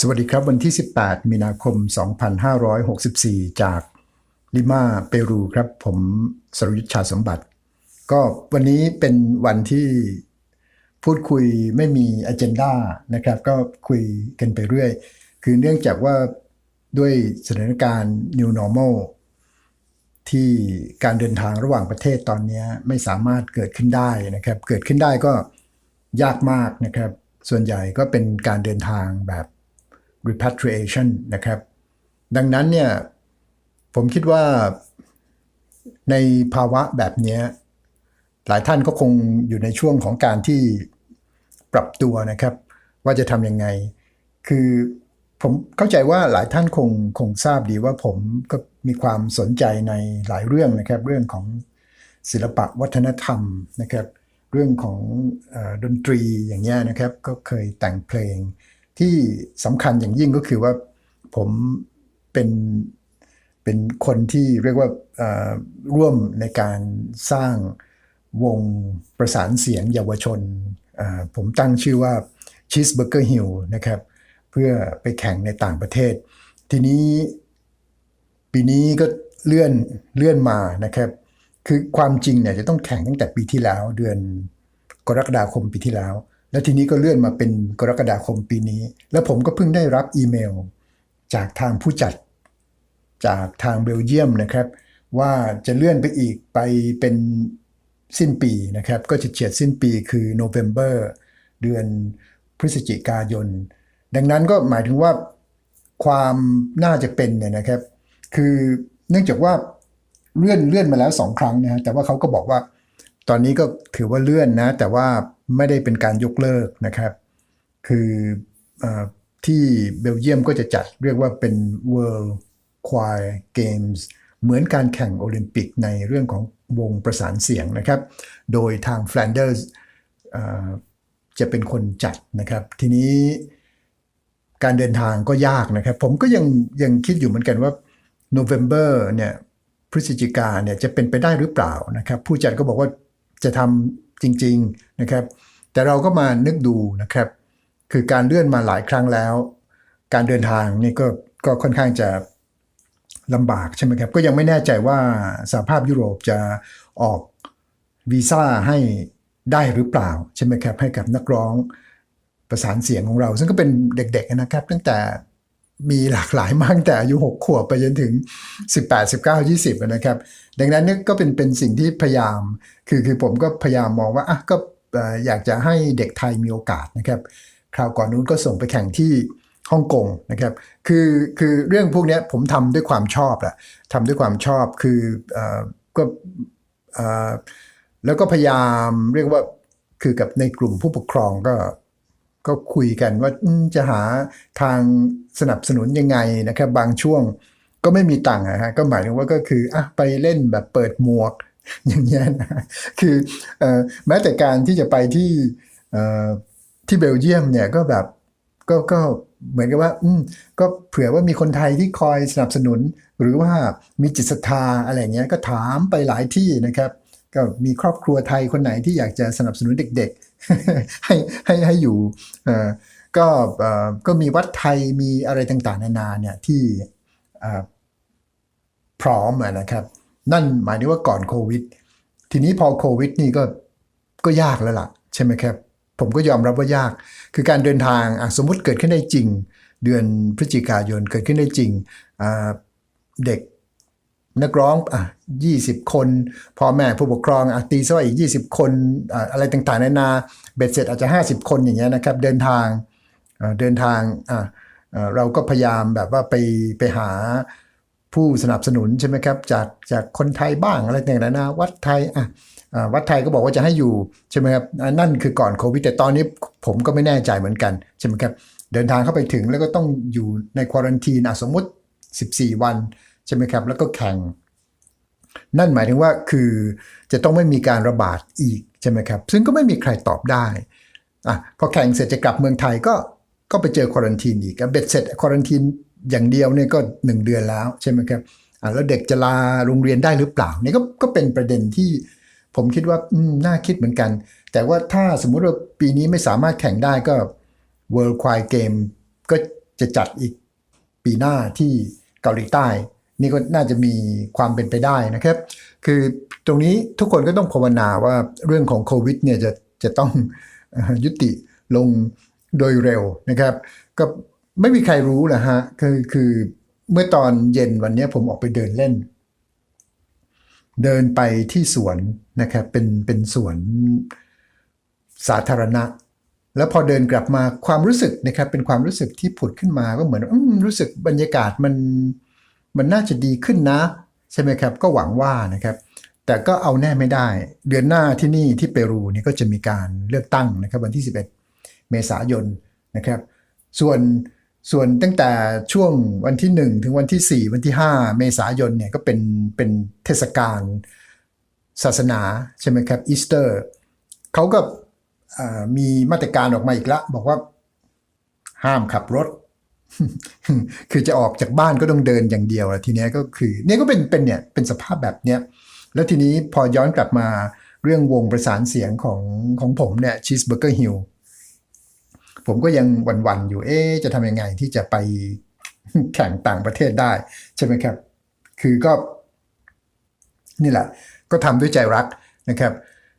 สวัสดีครับวันที่ 18 มีนาคม 2564 จากลิมาเปรูครับ ผมสรยุทธชาสมบัติ ก็วันนี้เป็นวันที่พูดคุยไม่มีอ g e n d a นะครับ ก็คุยกันไปเรื่อย คือเนื่องจากว่าด้วยสถานการณ์ New Normal ที่การเดินทางระหว่างประเทศตอนนี้ไม่สามารถเกิดขึ้นได้นะครับ เกิดขึ้นได้ก็ยากมากนะครับ ส่วนใหญ่ก็เป็นการเดินทางแบบ repatriation นะครับ ดังนั้นเนี่ยผมคิดว่าในภาวะแบบนี้ หลายท่านก็คงอยู่ในช่วงของการที่ปรับตัวนะครับ ว่าจะทำยังไง คือผมเข้าใจว่าหลายท่านคงคงทราบดีว่าผมก็มีความสนใจในหลายเรื่องนะครับ เรื่องของศิลปะวัฒนธรรมนะครับ เรื่องของอดนตรีอย่างเงี้ยนะครับ ก็เคยแต่งเพลง ที่สำคัญอย่างยิ่งก็คือว่าผมเป็นเป็นคนที่เรียกว่าร่วมในการสร้างวงประสานเสียงเยาวชน ผมตั้งชื่อว่า Cheeseburger Hill นะครับ เพื่อไปแข่งในต่างประเทศ ทีนี้ปีนี้ก็เลื่อนเลื่อนมานะครับ คือความจริงเนี่ยจะต้องแข่งตั้งแต่ปีที่แล้วเดือนกรกฎาคมปีที่แล้ว แล้วทีนี้ก็เลื่อนมาเป็นกรกฎาคมปีนี้ แล้วผมก็เพิ่งได้รับอีเมล จากทางผู้จัด จากทางเบลเยียมนะครับ ว่าจะเลื่อนไปอีกไปเป็นสิ้นปีนะครับ ก็จะเฉียดสิ้นปีคือโนเวม ber เดือนพฤศจิกายน ดังนั้นก็หมายถึงว่าความน่าจะเป็นเนี่ยนะครับ คือเนื่องจากว่าเลื่อนเลื่อนมาแล้วสองครั้งนะฮะแต่ว่าเขาก็บอกว่า ตอนนี้ก็ถือว่าเลื่อนนะ แต่ว่าไม่ได้เป็นการยกเลิกนะครับ คืออที่เบลเยียมก็จะจัดเรียกว่าเป็น World Choir Games เหมือนการแข่งโอลิมปิกในเรื่องของวงประสานเสียงนะครับ โดยทาง Flanders จะเป็นคนจัดนะครับ ทีนี้การเดินทางก็ยากนะครับ ผมก็ยังยังคิดอยู่เหมือนกันว่า November เนี่ยพฤศจิกาเนี่ยจะเป็นไปได้หรือเปล่านะครับ ผู้จัดก็บอกว่า จะทำจริงๆนะครับ แต่เราก็มานึกดูนะครับ คือการเลื่อนมาหลายครั้งแล้ว การเดินทางนี่ก็ก็ค่อนข้างจะลำบากใช่ไหมครับ ก็ยังไม่แน่ใจว่าสหภาพยุโรปจะออกวีซ่าให้ได้หรือเปล่าใช่ไหมครับให้กับนักร้องประสานเสียงของเรา ซึ่งก็เป็นเด็กๆนะครับ ตั้งแต่ มีหลากหลายมากแต่อายุ 6 ขวบไปจนถึง 18 19 20นะครับ ดังนั้นนี่ก็เป็นเป็นสิ่งที่พยายามคือคือผมก็พยายามมองว่าอะก็อยากจะให้เด็กไทยมีโอกาสนะครับ คราวก่อนนู้นก็ส่งไปแข่งที่ฮ่องกงนะครับคือคือเรื่องพวกนี้ผมทำด้วยความชอบแหละทำด้วยความชอบคืออก็แล้วก็พยายามเรียกว่าคือกับในกลุ่มผู้ปกครองก็ ก็คุยกันว่าจะหาทางสนับสนุนยังไงนะครับ บางช่วงก็ไม่มีตังค์นะฮะก็หมายถึงว่าก็คืออะไปเล่นแบบเปิดหมวกอย่างเงี้ยนะคือแม้แต่การที่จะไปที่ที่เบลเยียมเนี่ยก็แบบก็ก็เหมือนกับว่า อืมก็เผื่อว่ามีคนไทยที่คอยสนับสนุน หรือว่ามีจิตศรัทธาอะไรเงี้ยก็ถามไปหลายที่นะครับ ก็มีครอบครัวไทยคนไหนที่อยากจะสนับสนุนเด็กๆ ให้ให้ให้อยู่ก็ก็มีวัดไทยมีอะไรต่างๆ นานาเนี่ยที่พร้อมนะครับ นั่นหมายถึงว่าก่อนโควิด ทีนี้พอโควิดนี่ก็ก็ยากแล้วล่ะ ใช่ไหมครับ ผมก็ยอมรับว่ายาก คือการเดินทางสมมุติเกิดขึ้นได้จริง เดือนพฤศจิกายนเกิดขึ้นได้จริงเด็ก นักร้องอะยี่สิบคนพ่อแม่ผู้ปกครองอะตีซะว่าอีกยี่สิบคนอะอะไรต่างๆนานาเบ็ดเสร็จอาจจะห้าสิบคนอย่างเงี้ยนะครับ เดินทางเดินทางอะเราก็พยายามแบบว่าไปไปหาผู้สนับสนุนใช่ไหมครับจากจากคนไทยบ้างอะไรต่างๆนานาวัดไทยอะวัดไทยก็บอกว่าจะให้อยู่ใช่ไหมครับนั่นคือก่อนโควิดแต่ตอนนี้ผมก็ไม่แน่ใจเหมือนกันใช่ไหมครับเดินทางเข้าไปถึงแล้วก็ต้องอยู่ในควอรันทีนสมมติ 14 วัน ใช่ไหมครับ แล้วก็แข่ง นั่นหมายถึงว่าคือจะต้องไม่มีการระบาดอีกใช่ไหมครับ ซึ่งก็ไม่มีใครตอบได้อะพอแข่งเสร็จจะกลับเมืองไทยก็ก็ไปเจอควอรันทีนอีกเบ็ดเสร็จควอรันทีนอย่างเดียวเนี่ยก็ 1 เดือนแล้วใช่ไหมครับอะแล้วเด็กจะลาโรงเรียนได้หรือเปล่านี่ก็ก็เป็นประเด็นที่ผมคิดว่าน่าคิดเหมือนกัน แต่ว่าถ้าสมมุติว่าปีนี้ไม่สามารถแข่งได้ก็ World Choir Game ก็จะจัดอีกปีหน้าที่เกาหลีใต้ นี่ก็น่าจะมีความเป็นไปได้นะครับ คือตรงนี้ทุกคนก็ต้องภาวนาว่าเรื่องของโควิดเนี่ยจะจะต้องยุติลงโดยเร็วนะครับ ก็ไม่มีใครรู้แหละฮะคือคือเมื่อตอนเย็นวันนี้ผมออกไปเดินเล่น เดินไปที่สวนนะครับเป็นเป็นสวนสาธารณะ แล้วพอเดินกลับมาความรู้สึกนะครับ เป็นความรู้สึกที่ผุดขึ้นมาก็เหมือนอรู้สึกบรรยากาศมัน มันน่าจะดีขึ้นนะ ใช่ไหมครับ ก็หวังว่านะครับ แต่ก็เอาแน่ไม่ได้ เดือนหน้าที่นี่ที่เปรูนี่ก็จะมีการเลือกตั้งนะครับวันที่ 11 เมษายนนะครับ ส่วนส่วนตั้งแต่ช่วงวันที่ 1 ถึงวันที่ 4 วันที่ 5 เมษายนเนี่ยก็เป็นเป็นเทศกาลศาสนาใช่ไหมครับอีสเตอร์เขาก็มีมาตรการออกมาอีกละ บอกว่าห้ามขับรถ คือจะออกจากบ้านก็ต้องเดินอย่างเดียวแล้วทีนี้ก็คือเนี่ยก็เป็นเป็นเนี่ยเป็นสภาพแบบเนี้ยแล้วทีนี้พอย้อนกลับมาเรื่องวงประสานเสียงของของผมเนี่ยชีสเบอร์เกอร์ฮิลผมก็ยังหวันๆอยู่เอ๊จะทำยังไงที่จะไปแข่งต่างประเทศได้ ใช่ไหมครับ คือก็ นี่แหละ ก็ทำด้วยใจรักนะครับ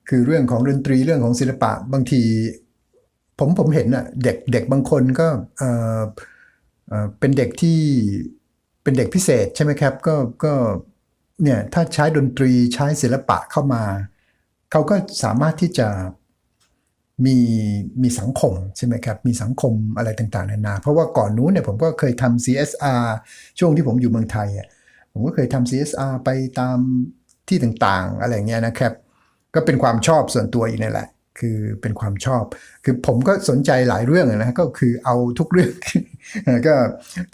คือเรื่องของดนตรีเรื่องของศิลปะบางที ผมผมเห็นอะ เด็กเด็กบางคนก็เออ เป็นเด็กที่เป็นเด็กพิเศษใช่ไหมครับ ก็ก็เนี่ยถ้าใช้ดนตรีใช้ศิลปะเข้ามา เขาก็สามารถที่จะมีมีสังคมใช่ไหมครับ มีสังคมอะไรต่างๆนานา เพราะว่าก่อนนู้นเนี่ยผมก็เคยทำ CSR ช่วงที่ผมอยู่เมืองไทยอะผมก็เคยทำ CSR ไปตามที่ต่างๆ อะไรเงี้ยนะครับ ก็เป็นความชอบส่วนตัวอีกนี่แหละ คือเป็นความชอบ คือผมก็สนใจหลายเรื่องนะก็คือเอาทุกเรื่อง ก็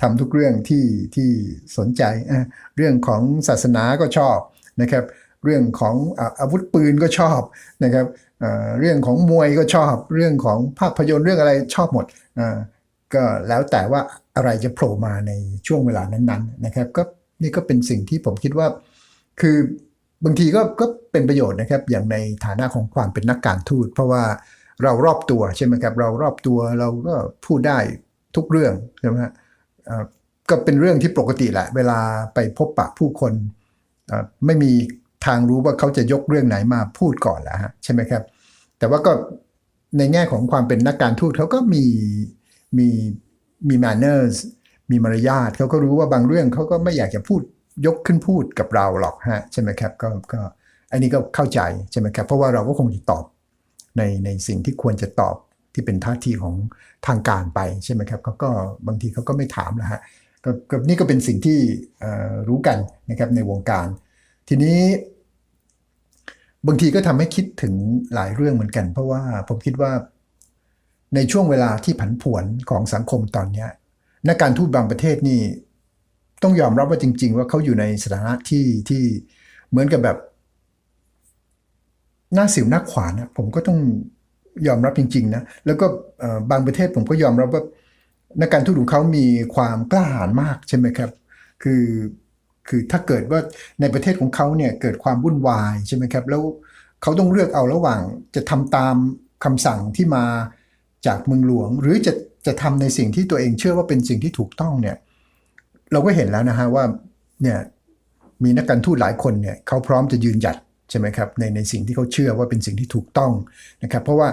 ทำทุกเรื่องที่ที่สนใจ เรื่องของศาสนาก็ชอบนะครับ เรื่องของออาวุธปืนก็ชอบนะครับเรื่องของมวยก็ชอบ เรื่องของภาพยนตร์เรื่องอะไรชอบหมดก็แล้วแต่ว่าอะไรจะโผล่มาในช่วงเวลานั้นๆนะครับก็นี่ก็เป็นสิ่งที่ผมคิดว่า คือบางทีก็ก็เป็นประโยชน์นะครับ อย่างในฐานะของความเป็นนักการทูต เพราะว่าเรารอบตัวใช่ไหมครับ เรารอบตัวเราก็พูดได้ ทุกเรื่องใช่ไหมฮะก็เป็นเรื่องที่ปกติแหละ เวลาไปพบปะผู้คนไม่มีทางรู้ว่าเขาจะยกเรื่องไหนมาพูดก่อนแหละฮะใช่ไหมครับ แต่ว่าก็ในแง่ของความเป็นนักการทูตเขาก็มีมีมี manners มีมารยาทเขาก็รู้ว่าบางเรื่องเขาก็ไม่อยากจะพูดยกขึ้นพูดกับเราหรอกฮะใช่ไหมครับก็ก็อันนี้ก็เข้าใจใช่ไหมครับ เพราะว่าเราก็คงจะตอบในในสิ่งที่ควรจะตอบ ที่เป็นท่าทีของทางการไปใช่ไหมครับเขาก็บางทีเขาก็ไม่ถามแล้วฮะก็ก็นี่ก็เป็นสิ่งที่รู้กันนะครับในวงการ ทีนี้บางทีก็ทำให้คิดถึงหลายเรื่องเหมือนกัน เพราะว่าผมคิดว่าในช่วงเวลาที่ผันผวนของสังคมตอนนี้นักการทูตบางประเทศนี่ต้องยอมรับว่าจริง ๆ ว่าเขาอยู่ในสถานะที่ที่เหมือนกับแบบ หน้าสิวหน้าขวานนะผมก็ต้อง ยอมรับจริงๆนะแล้วก็บางประเทศผมก็ยอมรับว่านักการทูตของเขามีความกล้าหาญมากใช่ไหมครับ คือคือถ้าเกิดว่าในประเทศของเขาเนี่ยเกิดความวุ่นวายใช่ไหมครับ แล้วเขาต้องเลือกเอาระหว่างจะทำตามคำสั่งที่มาจากเมืองหลวง หรือจะจะทำในสิ่งที่ตัวเองเชื่อว่าเป็นสิ่งที่ถูกต้องเนี่ย เราก็เห็นแล้วนะฮะว่าเนี่ยมีนักการทูตหลายคนเนี่ยเขาพร้อมจะยืนหยัด ใช่ไหมครับในในสิ่งที่เขาเชื่อว่าเป็นสิ่งที่ถูกต้องนะครับ เพราะว่า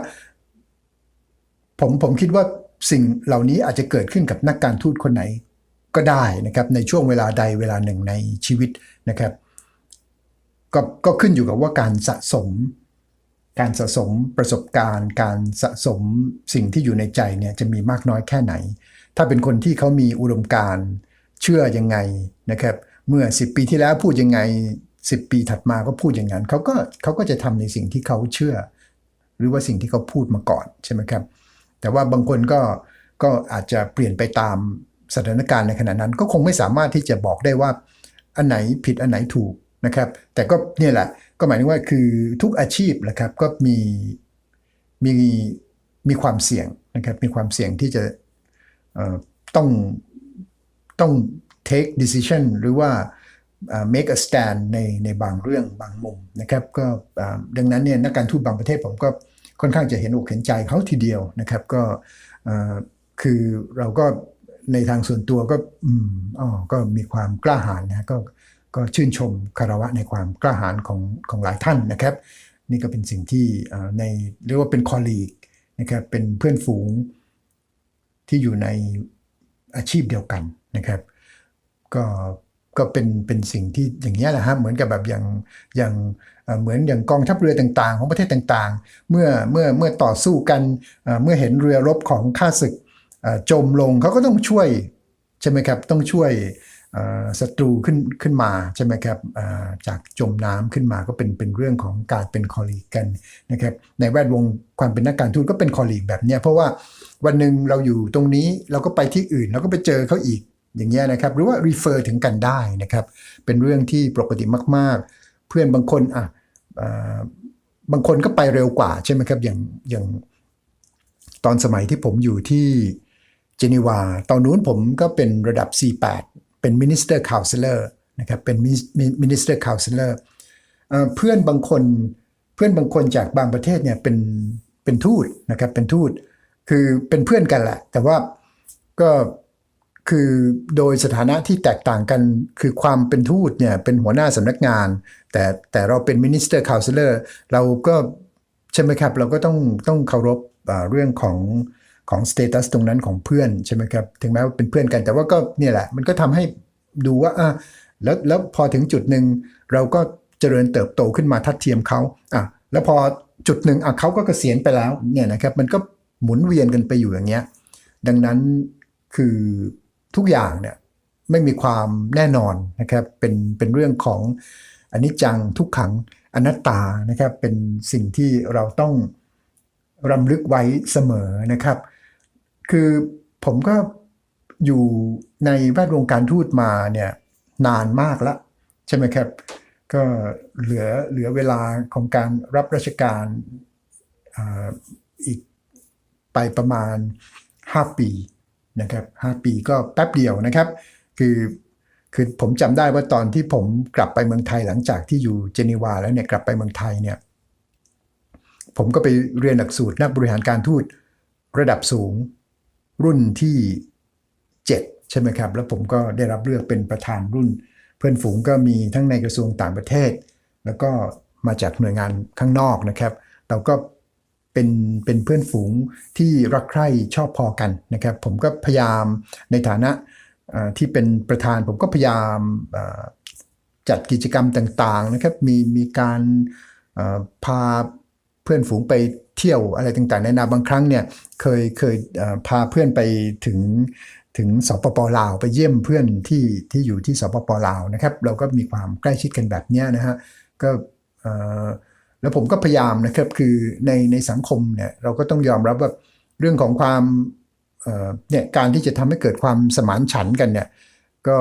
ผมผมคิดว่าสิ่งเหล่านี้อาจจะเกิดขึ้นกับนักการทูตคนไหนก็ได้นะครับในช่วงเวลาใดเวลาหนึ่งในชีวิตนะครับ ก็ก็ขึ้นอยู่กับว่าการสะสม การสะสมประสบการณ์ การสะสมสิ่งที่อยู่ในใจเนี่ยจะมีมากน้อยแค่ไหน ถ้าเป็นคนที่เขามีอุดมการเชื่อยังไงนะครับ เมื่อ 10 ปีที่แล้วพูดยังไง 10 ปีถัดมาก็พูดอย่างนั้นเขาก็เขาก็จะทำในสิ่งที่เขาเชื่อ หรือว่าสิ่งที่เขาพูดมาก่อนใช่ไหมครับ แต่ว่าบางคนก็ก็อาจจะเปลี่ยนไปตามสถานการณ์ในขณะนั้น ก็คงไม่สามารถที่จะบอกได้ว่าอันไหนผิดอันไหนถูกนะครับ แต่ก็เนี่ยแหละก็หมายถึงว่าคือทุกอาชีพแหละครับก็มีมีมีความเสี่ยงนะครับมีความเสี่ยงที่จะต้องต้อง take decision หรือว่า make a stand ในในบางเรื่องบางมุมนะครับก็ดังนั้นเนี่ยนักการทูตบางประเทศผมก็ค่อนข้างจะเห็นอกเห็นใจเขาทีเดียวนะครับก็คือเราก็ในทางส่วนตัวก็อืมอ๋อก็มีความกล้าหาญนะก็ก็ชื่นชมคารวะในความกล้าหาญของของหลายท่านนะครับ นี่ก็เป็นสิ่งที่ในเรียกว่าเป็นคอลีกนะครับเป็นเพื่อนฝูงที่อยู่ในอาชีพเดียวกันนะครับ ก็ ก็เป็นเป็นสิ่งที่อย่างเงี้แหละฮะเหมือนกับแบบอย่างอย่างเหมือนอย่างกองทัพเรือต่างๆ ของประเทศต่างๆ เมื่อเมื่อเมื่อต่อสู้กันเมื่อเห็นเรือรบของข้าศึกจมลงเขาก็ต้องช่วยใช่ไหมครับต้องช่วยศัตรูขึ้นขึ้นมาใช่ไหมครับจากจมน้ำขึ้นมาก็เป็นเป็นเรื่องของการเป็นคอลีกกันนะครับในแวดวงความเป็นนักการทูตก็เป็นคอลีกแบบเนี้ยเพราะว่าวันหนึ่งเราอยู่ตรงนี้เราก็ไปที่อื่นเราก็ไปเจอเขาอีก อย่างเงี้ยนะครับหรือว่า refer ถึงกันได้นะครับ เป็นเรื่องที่ปกติมาก ๆ เพื่อนบางคนอะบางคนก็ไปเร็วกว่าใช่ไหมครับอย่างอย่างตอนสมัยที่ผมอยู่ที่เจนีวา ตอนนู้นผมก็เป็นระดับ C8 เป็น Minister Counselor นะครับเป็น Minister Counselor เอ่อเพื่อนบางคนเพื่อนบางคนจากบางประเทศเนี่ยเป็นเป็นทูตนะครับเป็นทูตคือเป็นเพื่อนกันแหละ แต่ว่าก็ คือโดยสถานะที่แตกต่างกันคือความเป็นทูตเนี่ยเป็นหัวหน้าสำนักงาน แต่แต่เราเป็น Minister Counselor เราก็ใช่ไหมครับ เราก็ต้องต้องเคารพเรื่องของของสเตตัสตรงนั้นของเพื่อนใช่ไหมครับถึงแม้ว่าเป็นเพื่อนกัน แต่ว่าก็เนี่ยแหละมันก็ทำให้ดูว่าอะแล้วแล้วพอถึงจุดหนึ่งเราก็เจริญเติบโตขึ้นมาทัดเทียมเขาอะแล้วพอจุดหนึ่งอะเขาก็เกษียณไปแล้วเนี่ยนะครับมันก็หมุนเวียนกันไปอยู่อย่างเงี้ยดังนั้นคือ ทุกอย่างเนี่ยไม่มีความแน่นอนนะครับเป็นเป็นเรื่องของอนิจจังทุกขังอนัตตานะครับเป็นสิ่งที่เราต้องรำลึกไว้เสมอนะครับ คือผมก็อยู่ในแวดวงการทูตมาเนี่ยนานมากแล้วใช่ไหมครับ ก็เหลือเหลือเวลาของการรับราชการออีกไปประมาณ 5 ปี นะครับ5ปีก็แป๊บเดียวนะครับ คือคือผมจำได้ว่าตอนที่ผมกลับไปเมืองไทยหลังจากที่อยู่เจนีวาแล้วเนี่ยกลับไปเมืองไทยเนี่ยผมก็ไปเรียนหลักสูตรนักบริหารการทูตระดับสูงรุ่นที่ 7 ใช่ไหมครับ แล้วผมก็ได้รับเลือกเป็นประธานรุ่น เพื่อนฝูงก็มีทั้งในกระทรวงต่างประเทศ แล้วก็มาจากหน่วยงานข้างนอกนะครับ เราก็ เป็นเป็นเพื่อนฝูงที่รักใคร่ชอบพอกันนะครับ ผมก็พยายามในฐานะที่เป็นประธานผมก็พยายามจัดกิจกรรมต่างๆนะครับมีมีการพาเพื่อนฝูงไปเที่ยวอะไรต่างๆในนาบางครั้งเนี่ยเคยเคยพาเพื่อนไปถึงถึงสปปลาว ไปเยี่ยมเพื่อนที่ที่อยู่ที่สปปลาวนะครับ เราก็มีความใกล้ชิดกันแบบนี้นะฮะก็ แล้วผมก็พยายามนะครับคือในในสังคมเนี่ยเราก็ต้องยอมรับว่าเรื่องของความเนี่ยการที่จะทำให้เกิดความสมานฉันกันเนี่ยก็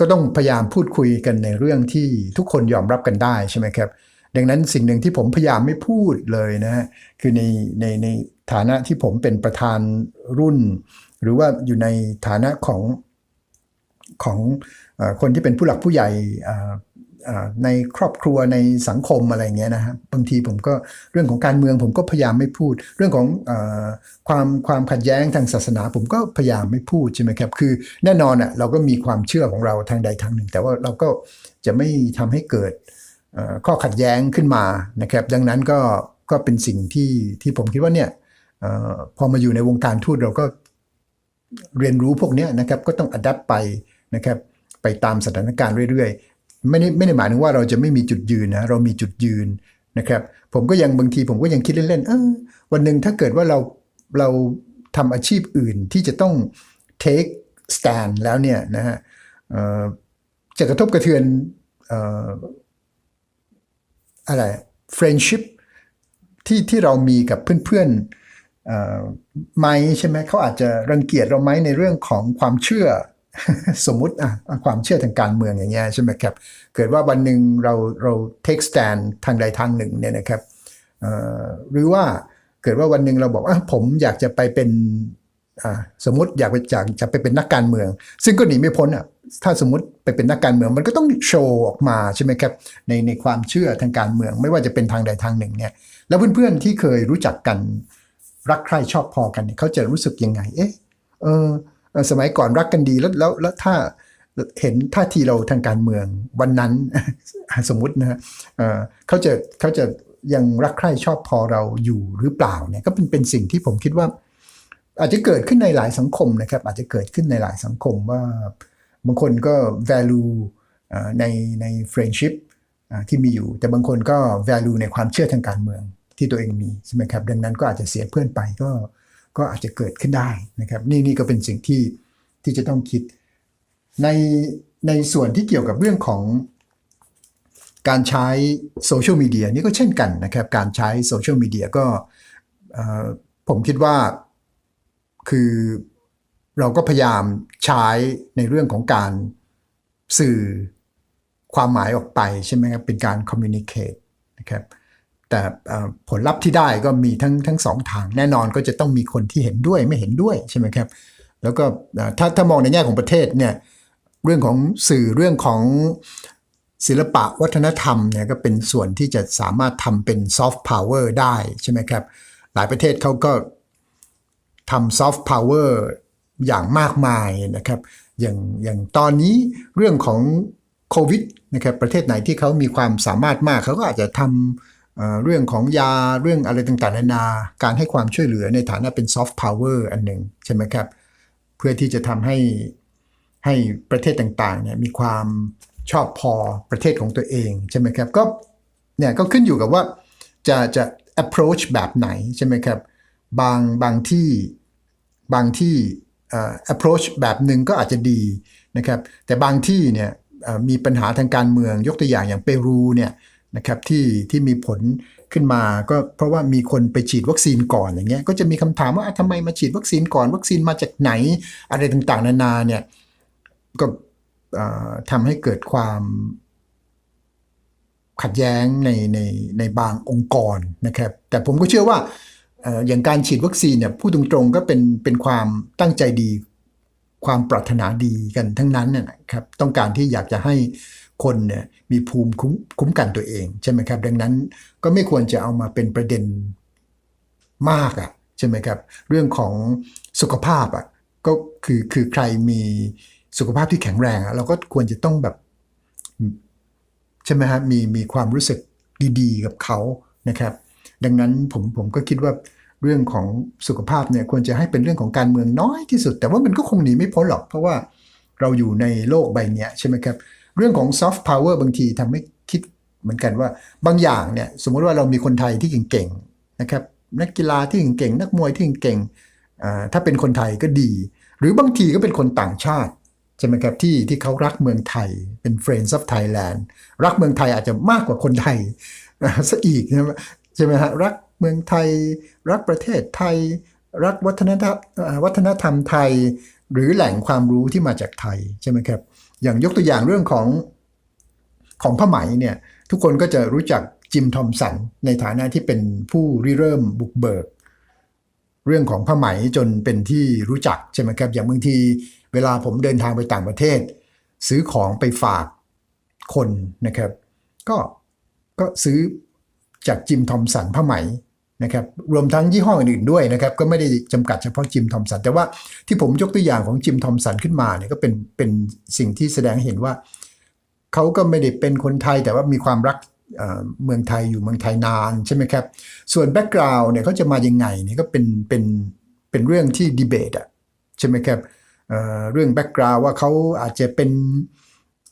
ก็ต้องพยายามพูดคุยกันในเรื่องที่ทุกคนยอมรับกันได้ใช่ไหมครับ ดังนั้นสิ่งหนึ่งที่ผมพยายามไม่พูดเลยนะฮะคือในในในฐานะที่ผมเป็นประธานรุ่น หรือว่าอยู่ในฐานะของของอคนที่เป็นผู้หลักผู้ใหญ่ ในครอบครัวในสังคมอะไรเงี้ยนะฮะบางทีผมก็เรื่องของการเมืองผมก็พยายามไม่พูด เรื่องของอความความขัดแย้งทางศาสนา ผมก็พยายามไม่พูดใช่ไหมครับคือแน่นอนอะเราก็มีความเชื่อของเราทางใดทางหนึ่ง แต่ว่าเราก็จะไม่ทำให้เกิดข้อขัดแย้งขึ้นมานะครับ ดังนั้นก็ก็เป็นสิ่งที่ที่ผมคิดว่าเนี่ยอพอมาอยู่ในวงการทูตเราก็เรียนรู้พวกนี้นะครับก็ต้องอัดดับไปนะครับไปตามสถานการณ์เรื่อย ไม่ได้ไม่ได้หมายถึงว่าเราจะไม่มีจุดยืนนะเรามีจุดยืนนะครับ ผมก็ยังบางทีผมก็ยังคิดเล่นๆเออวันหนึ่งถ้าเกิดว่าเราเราทำอาชีพอื่นที่จะต้อง take stand แล้วเนี่ยนะฮะจะกระทบกระเทือนเอ่อะไร friendship ที่ที่เรามีกับเพื่อนๆไหมใช่ไหมเขาอาจจะรังเกียจเราไหมในเรื่องของความเชื่อ สมมุติอะความเชื่อทางการเมืองอย่างเงี้ยใช่ไหมครับ เกิดว่าวันหนึ่งเราเรา take stand ทางใดทางหนึ่งเนี่ยนะครับหรือว่าเกิดว่าวันหนึ่งเราบอกว่าผมอยากจะไปเป็นสมมติอยากไปจากจะไปเป็นนักการเมือง ซึ่งก็หนีไม่พ้นอะถ้าสมมติไปเป็นนักการเมืองมันก็ต้องโชว์ออกมาใช่ไหมครับในในความเชื่อทางการเมือง ไม่ว่าจะเป็นทางใดทางหนึ่งเนี่ยแล้วเพื่อนๆที่เคยรู้จักกันรักใคร่ชอบพอกันเนี่ยเขาจะรู้สึกยังไง เอ๊ะเออ สมัยก่อนรักกันดีแล้วแล้วแล้วถ้าเห็นท่าทีเราทางการเมืองวันนั้นสมมุตินะฮะเขาจะเขาจะยังรักใคร่ชอบพอเราอยู่หรือเปล่าเนี่ยก็เป็นเป็นสิ่งที่ผมคิดว่า อาจจะเกิดขึ้นในหลายสังคมนะครับ อาจจะเกิดขึ้นในหลายสังคมว่าบางคนก็ value ในใน friendship ที่มีอยู่ แต่บางคนก็ value ในความเชื่อทางการเมืองที่ตัวเองมีใช่ไหมครับ ดังนั้นก็อาจจะเสียเพื่อนไปก็ ก็อาจจะเกิดขึ้นได้นะครับ นี่นี่ก็เป็นสิ่งที่ที่จะต้องคิด ในในส่วนที่เกี่ยวกับเรื่องของการใช้โซเชียลมีเดียนี่ก็เช่นกันนะครับ การใช้โซเชียลมีเดียก็ผมคิดว่าคือเราก็พยายามใช้ในเรื่องของการสื่อความหมายออกไปใช่ไหมครับ เป็นการ communicate นะครับ แต่ผลลัพธ์ที่ได้ก็มีทั้งทั้งสองทางแน่นอนก็จะต้องมีคนที่เห็นด้วยไม่เห็นด้วยใช่ไหมครับ แล้วก็ถ้าถ้ามองในแง่ของประเทศเนี่ยเรื่องของสื่อเรื่องของศิลปะวัฒนธรรมเนี่ยก็เป็นส่วนที่จะสามารถทำเป็นซอฟต์พาวเวอร์ได้ใช่ไหมครับ หลายประเทศเขาก็ทำซอฟต์พาวเวอร์อย่างมากมายนะครับอย่างอย่างตอนนี้เรื่องของโควิดนะครับประเทศไหนที่เขามีความสามารถมากเขาก็อาจจะทำ เรื่องของยาเรื่องอะไรต่างๆนานา การให้ความช่วยเหลือในฐานะเป็นซอฟต์พาวเวอร์อันหนึ่งใช่ไหมครับ เพื่อที่จะทำให้ให้ประเทศต่างๆเนี่ยมีความชอบพอประเทศของตัวเองใช่ไหมครับก็เนี่ยก็ขึ้นอยู่กับว่าจะจะ approach แบบไหนใช่ไหมครับบางบางที่บางที่ approach แบบหนึ่งก็อาจจะดีนะครับแต่บางที่เนี่ยมีปัญหาทางการเมืองยกตัวอย่างอย่างเปรูเนี่ย นะครับที่ที่มีผลขึ้นมาก็เพราะว่ามีคนไปฉีดวัคซีนก่อนอย่างเงี้ยก็จะมีคำถามว่าอะทำไมมาฉีดวัคซีนก่อน วัคซีนมาจากไหนอะไรต่างๆ นานาเนี่ยก็เอ่อทำให้เกิดความขัดแย้งในในในบางองค์กรนะครับ แต่ผมก็เชื่อว่าอย่างการฉีดวัคซีนเนี่ยพูดตรงๆก็เป็นเป็นความตั้งใจดี ความปรารถนาดีกันทั้งนั้นนะนะครับ ต้องการที่อยากจะให้ คนเนี่ยมีภูมิคุ้มคุ้มกันตัวเองใช่ไหมครับ ดังนั้นก็ไม่ควรจะเอามาเป็นประเด็นมากอะ่ะใช่ไหมครับ เรื่องของสุขภาพอะ่ะก็คือคือใครมีสุขภาพที่แข็งแรงอะเราก็ควรจะต้องแบบใช่ไหมฮะมีมีความรู้สึกดีๆ กับเขานะครับ ดังนั้นผมผมก็คิดว่าเรื่องของสุขภาพเนี่ยควรจะให้เป็นเรื่องของการเมืองน้อยที่สุด แต่ว่ามันก็คงหนีไม่พ้นหรอก เพราะว่าเราอยู่ในโลกใบนี้ใช่ไหมครับ เรื่องของซอฟต์พาวเวอร์บางทีทำให้คิดเหมือนกันว่าบางอย่างเนี่ยสมมติว่าเรามีคนไทยที่เก่งๆนะครับนักกีฬาที่เก่งๆนักมวยที่เก่งๆอ่าถ้าเป็นคนไทยก็ดี หรือบางทีก็เป็นคนต่างชาติใช่ไหมครับที่ที่เขารักเมืองไทยเป็น Friends of Thailand รักเมืองไทยอาจจะมากกว่าคนไทยซะอีกใช่ไหมฮะรักเมืองไทย รักประเทศไทย รักวัฒนธรรมวัฒนธรรมไทย หรือแหล่งความรู้ที่มาจากไทยใช่ไหมครับ อย่างยกตัวอย่างเรื่องของของผ้าไหมเนี่ยทุกคนก็จะรู้จักจิมทอมสันในฐานะที่เป็นผู้ริเริ่มบุกเบิก เรื่องของผ้าไหมจนเป็นที่รู้จักใช่ไหมครับอย่างบางทีเวลาผมเดินทางไปต่างประเทศ ซื้อของไปฝากคนนะครับ ก็ก็ซื้อจากจิมทอมสันผ้าไหม นะครับรวมทั้งยี่ห้ออื่นๆด้วยนะครับก็ไม่ได้จำกัดเฉพาะจิมทอมสัน แต่ว่าที่ผมยกตัวอย่างของจิมทอมสันขึ้นมาเนี่ยก็เป็นเป็นสิ่งที่แสดงเห็นว่า เขาก็ไม่ได้เป็นคนไทยแต่ว่ามีความรักเมืองไทยอยู่เมืองไทยนานใช่ไหมครับ ส่วนแบ็กกราวน์เนี่ยเขาจะมายังไงเนี่ยก็เป็นเป็นเป็นเรื่องที่ดีเบตอะใช่ไหมครับเเรื่องแบ็กกราวน์ว่าเขาอาจจะเป็น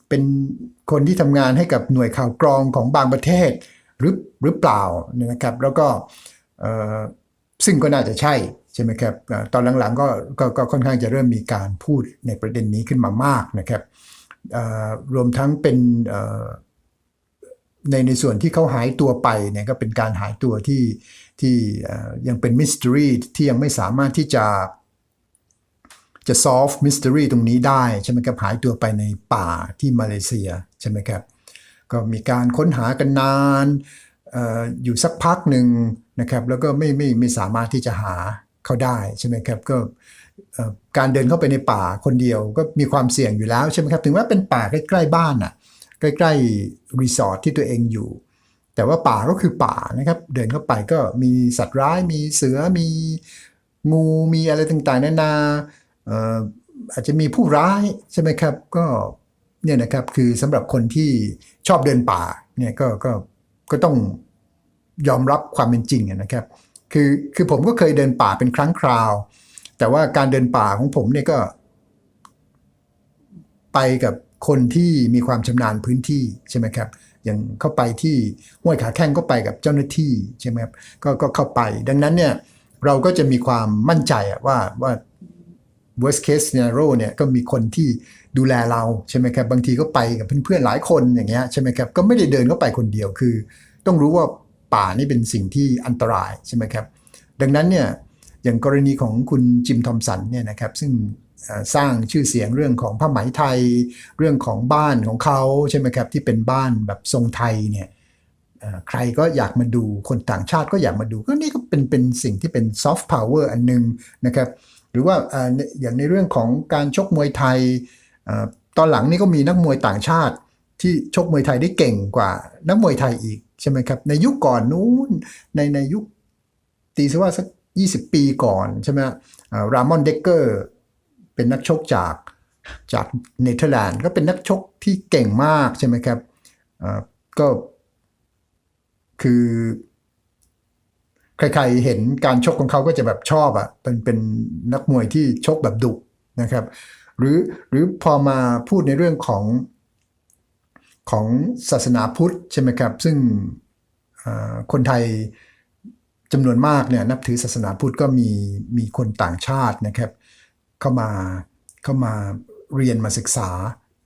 เป็นคนที่ทำงานให้กับหน่วยข่าวกรองของบางประเทศหรือหรือเปล่านะครับ แล้วก็เซึ่งก็น่าจะใช่ใช่ไหมครับตอนหลังๆก็ก็ก็ค่อนข้างจะเริ่มมีการพูดในประเด็นนี้ขึ้นมามากนะครับรวมทั้งเป็นในในส่วนที่เขาหายตัวไปเนี่ยก็เป็นการหายตัวที่ที่ยังเป็นมิสต r y ที่ยังไม่สามารถที่จะจะ solve mystery ตรงนี้ได้ใช่ไหมครับหายตัวไปในป่าที่มาเลเซียใช่ไหมครับก็มีการค้นหากันนาน อยู่สักพักหนึ่งนะครับแล้วก็ไม่ไม่ไม่สามารถที่จะหาเขาได้ใช่ไหมครับก็การเดินเข้าไปในป่าคนเดียวก็มีความเสี่ยงอยู่แล้วใช่ไหมครับถึงว่าเป็นป่าใกล้ๆบ้านอะใกล้ๆรีสอร์ทที่ตัวเองอยู่ แต่ว่าป่าก็คือป่านะครับเดินเข้าไปก็มีสัตว์ร้ายมีเสือมีงูมีอะไรต่างๆนานาเอ่ออาจจะมีผู้ร้ายใช่ไหมครับก็เนี่ยนะครับคือสำหรับคนที่ชอบเดินป่าเนี่ยก็ก็ ก็ต้องยอมรับความเป็นจริงนะครับ คือคือผมก็เคยเดินป่าเป็นครั้งคราว แต่ว่าการเดินป่าของผมเนี่ยก็ ไปกับคนที่มีความชำนาญพื้นที่ใช่ไหมครับ อย่างเข้าไปที่ห้วยขาแข้งก็ไปกับเจ้าหน้าที่ใช่ไหมครับก็ก็เข้าไป ดังนั้นเนี่ยเราก็จะมีความมั่นใจว่าว่า worst case scenario เนี่ยก็มีคนที่ ดูแลเราใช่ไหมครับบางทีก็ไปกับเพื่อนๆหลายคนอย่างเงี้ยใช่ไหมครับก็ไม่ได้เดินเข้าไปคนเดียวคือ ต้องรู้ว่าป่านี่เป็นสิ่งที่อันตรายใช่ไหมครับดังนั้นเนี่ยอย่างกรณีของคุณจิมทอมสันเนี่ยนะครับซึ่งสร้างชื่อเสียงเรื่องของผ้าไหมไทย เรื่องของบ้านของเขาใช่ไหมครับที่เป็นบ้านแบบทรงไทยเนี่ยใครก็อยากมาดูคนต่างชาติก็อยากมาดูก็นี่ก็เป็นเป็นสิ่งที่เป็นซอฟต์พาวเวอร์อันหนึงนะครับหรือว่าอย่างในเรื่องของการชกมวยไทย ตอนหลังนี่ก็มีนักมวยต่างชาติที่ชกมวยไทยได้เก่งกว่านักมวยไทยอีกใช่ไหมครับในยุคก่อนนู้นในในยุคตีซะว่าสัก20ปีก่อนใช่ไหมรามอนเดกเกอร์เป็นนักชกจากจากเนเธอร์แลนด์ก็เป็นนักชกที่เก่งมากใช่ไหมครับก็คือใครๆเห็นการชกของเขาก็จะแบบชอบอะ่ะเป็นเป็นนักมวยที่ชกแบบดุนะครับ หรือหรือพอมาพูดในเรื่องของของศาสนาพุทธใช่ไหมครับ ซึ่งคนไทยจำนวนมากเนี่ยนับถือศาสนาพุทธก็มีมีคนต่างชาตินะครับ เข้ามาเข้ามาเรียนมาศึกษา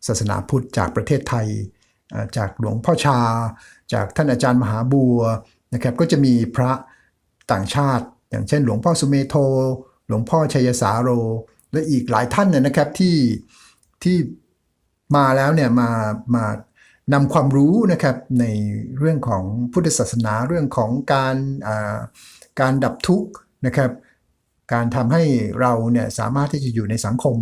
ศาสนาพุทธจากประเทศไทย จากหลวงพ่อชา จากท่านอาจารย์มหาบัวนะครับ ก็จะมีพระต่างชาติ อย่างเช่น หลวงพ่อสุเมโท หลวงพ่อชัยสาโร และอีกหลายท่านเนยนะครับที่ที่มาแล้วเนี่ยมามานำความรู้นะครับในเรื่องของพุทธศาสนาเรื่องของการการดับทุกข์นะครับ การทำให้เราเนี่ยสามารถที่จะอยู่ในสังคม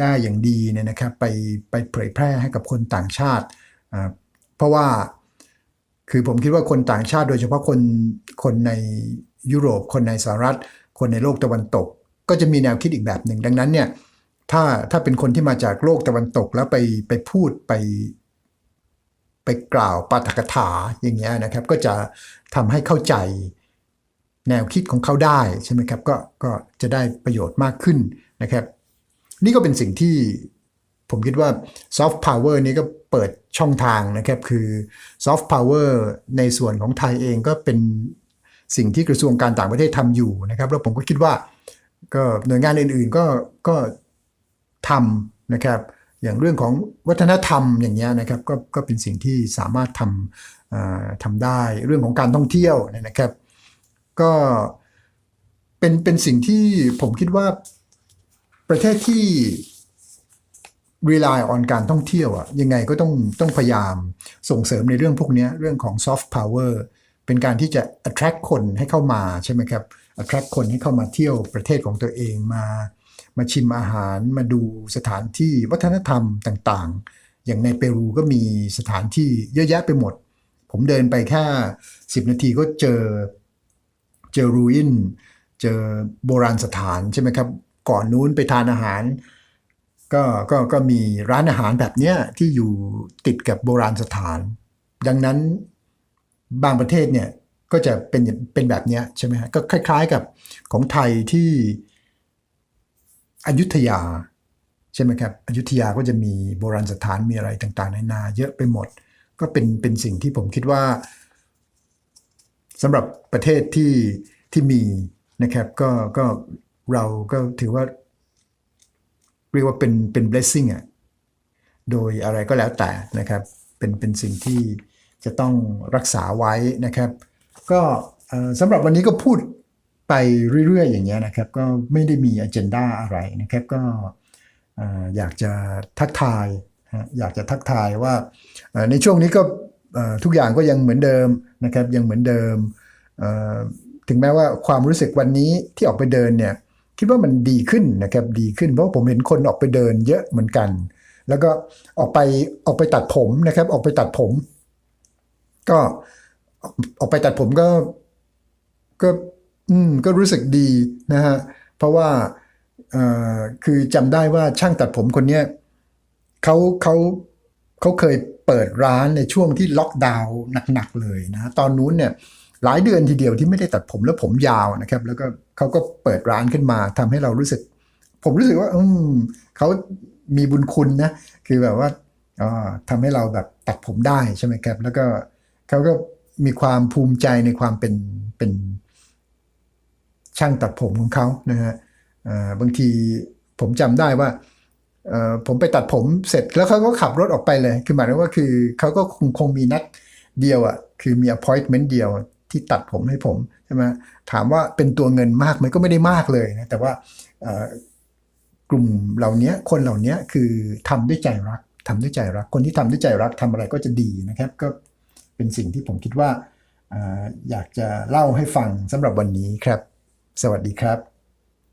ได้อย่างดีเนี่ยนะครับไปไปเผยแพร่ให้กับคนต่างชาติอ่าเพราะว่าคือผมคิดว่าคนต่างชาติ โดยเฉพาะคนคนในยุโรป คนในสหรัฐ คนในโลกตะวันตก ก็จะมีแนวคิดอีกแบบหนึ่งดังนั้นเนี่ยถ้าถ้าเป็นคนที่มาจากโลกตะวันตกแล้วไปไปพูดไปไปกล่าวปาฐกถาอย่างเงี้ยนะครับ ก็จะทำให้เข้าใจแนวคิดของเขาได้ใช่ไหมครับก็ก็จะได้ประโยชน์มากขึ้นนะครับ นี่ก็เป็นสิ่งที่ผมคิดว่าซอฟต์พาวเวอร์นี้ก็เปิดช่องทางนะครับ คือซอฟต์พาวเวอร์ในส่วนของไทยเองก็เป็นสิ่งที่กระทรวงการต่างประเทศทำอยู่นะครับ แล้วผมก็คิดว่า ก็หน่วยงานอื่นๆก็ก็ทำนะครับ อย่างเรื่องของวัฒนธรรมอย่างเงี้ยนะครับก็ก็เป็นสิ่งที่สามารถทำทำได้เรื่องของการท่องเที่ยวนะครับ ก็เป็นเป็นสิ่งที่ผมคิดว่าประเทศที่ rely on การท่องเที่ยวอะยังไงก็ต้องต้องพยายามส่งเสริมในเรื่องพวกนี้เรื่องของ soft power เป็นการที่จะ attract คนให้เข้ามาใช่ไหมครับ attract คนให้เข้ามาเที่ยวประเทศของตัวเองมา มาชิมอาหารมาดูสถานที่วัฒนธรรมต่างๆ อย่างในเปรูก็มีสถานที่เยอะแยะไปหมด ผมเดินไปแค่ 10 นาทีก็เจอเจอรูอินเจอโบราณสถานใช่ไหมครับ ก่อนนู้นไปทานอาหารก็ก็ก็มีร้านอาหารแบบเนี้ยที่อยู่ติดกับโบราณสถาน ดังนั้นบางประเทศเนี่ย ก็จะเป็นเป็นแบบนี้ใช่ไหมฮะก็คล้าย ๆกับของไทยที่อยุธยาใช่ไหมครับอยุธยาก็จะมีโบราณสถานมีอะไรต่างๆนานาเยอะไปหมด ก็เป็นเป็นสิ่งที่ผมคิดว่าสำหรับประเทศที่ที่มีนะครับก็ก็เราก็ถือว่า เรียกว่าเป็นเป็น blessing อะโดยอะไรก็แล้วแต่นะครับเป็นเป็นสิ่งที่จะต้องรักษาไว้นะครับ ก็สำหรับวันนี้ก็พูดไปเรื่อยๆ อย่างเงี้ยนะครับ ก็ไม่ได้มี agenda อะไรนะครับ ก็อยากจะทักทายอยากจะทักทายว่าในช่วงนี้ก็ทุกอย่างก็ยังเหมือนเดิมนะครับ ยังเหมือนเดิม ถึงแม้ว่าความรู้สึกวันนี้ที่ออกไปเดินเนี่ยคิดว่ามันดีขึ้นนะครับดีขึ้นเพราะผมเห็นคนออกไปเดินเยอะเหมือนกัน แล้วก็ออกไปออกไปตัดผมนะครับ ออกไปตัดผม ก็ ออกไปตัดผมก็ก็อืมก็รู้สึกดีนะฮะเพราะว่าคือจำได้ว่าช่างตัดผมคนเนี้ยเขาเขาเขาเคยเปิดร้านในช่วงที่ล็อกดาวน์หนักๆเลยนะตอนนู้นเนี่ยหลายเดือนทีเดียวที่ไม่ได้ตัดผมแล้วผมยาวนะครับ แล้วก็เขาก็เปิดร้านขึ้นมาทำให้เรารู้สึก ผมรู้สึกว่า อืมเขามีบุญคุณนะคือแบบว่าอ๋อทำให้เราแบบตัดผมได้ใช่ไหมครับ แล้วก็เขาก็ มีความภูมิใจในความเป็นเป็นช่างตัดผมของเขานะฮะบางทีผมจำได้ว่าผมไปตัดผมเสร็จแล้วเขาก็ขับรถออกไปเลย คือหมายถึงว่าคือเขาก็คงคงมีนัดเดียวอะ่ะคือมี appointment เดียวที่ตัดผมให้ผมใช่ไหมถามว่าเป็นตัวเงินมากไหมก็ไม่ได้มากเลยนะแต่ว่ากลุ่มเหล่านี้คนเหล่านี้คือทำด้วยใจรักทำด้วยใจรัก คนที่ทำด้วยใจรักทำอะไรก็จะดีนะครับ ก็ เป็นสิ่งที่ผมคิดว่าอยากจะเล่าให้ฟังสำหรับวันนี้ครับ สวัสดีครับ